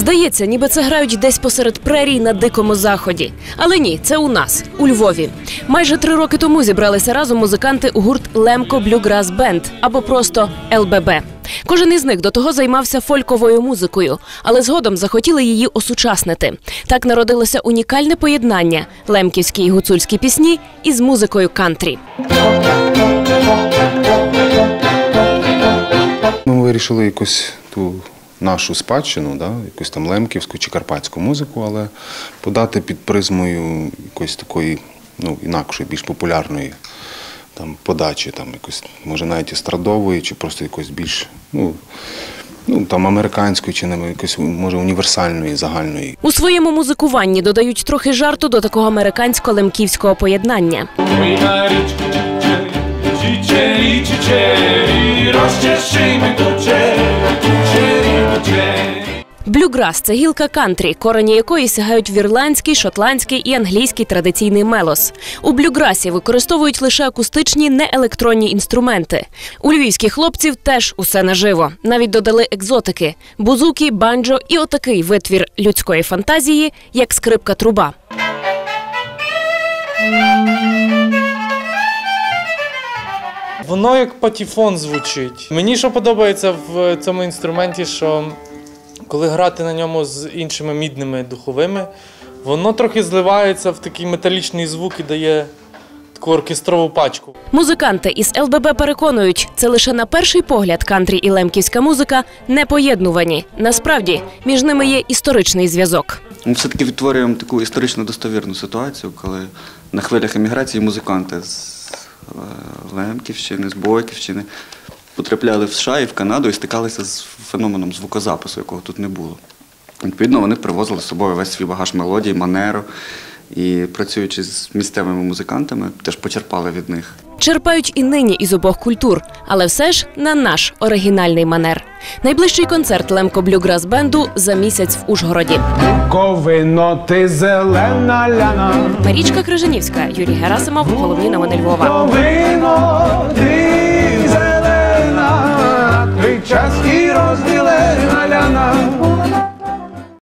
Здається, ніби це грають десь посеред прерій на дикому заході. Але ні, це у нас, у Львові. Майже три роки тому зібралися разом музиканти у гурт Лемко Блюграс Бенд або просто ЛББ. Кожен із них до того займався фольковою музикою, але згодом захотіли її осучаснити. Так народилося унікальне поєднання лемківські і гуцульські пісні із музикою кантрі. Ми вирішили якусь ту нашу спадщину, да, якусь там лемківську чи карпатську музику, але подати під призмою якоїсь такої ну, інакшої, більш популярної там, подачі, там, якось, може навіть естрадової, чи просто якоїсь більш ну, ну, там, американської, чи не, якось, може універсальної, загальної. У своєму музикуванні додають трохи жарту до такого американсько-лемківського поєднання. Блюграс це гілка кантрі, корені якої сягають в ірландський, шотландський і англійський традиційний мелос. У блюграсі використовують лише акустичні неелектронні інструменти. У львівських хлопців теж усе наживо. Навіть додали екзотики: бузуки, банджо і отакий витвір людської фантазії, як скрипка труба. Воно як патіфон звучить. Мені що подобається в цьому інструменті, що коли грати на ньому з іншими мідними духовими, воно трохи зливається в такий металічний звук і дає таку оркестрову пачку. Музиканти із ЛББ переконують, це лише на перший погляд кантрі і лемківська музика не поєднувані. Насправді між ними є історичний зв'язок. Ми все-таки відтворюємо таку історично достовірну ситуацію, коли на хвилях еміграції музиканти з е, Лемківщини, з Бойківщини потрапляли в США і в Канаду і стикалися з феноменом звукозапису, якого тут не було. Відповідно, вони привозили з собою весь свій багаж мелодій, манеру. І працюючи з місцевими музикантами, теж почерпали від них. Черпають і нині із обох культур, але все ж на наш оригінальний манер. Найближчий концерт Лемко Блюграс Бенду за місяць в Ужгороді. Ковино ти зелена ляна, Марічка Крижанівська, Юрій Герасимов, головні новини Львова. ковино ти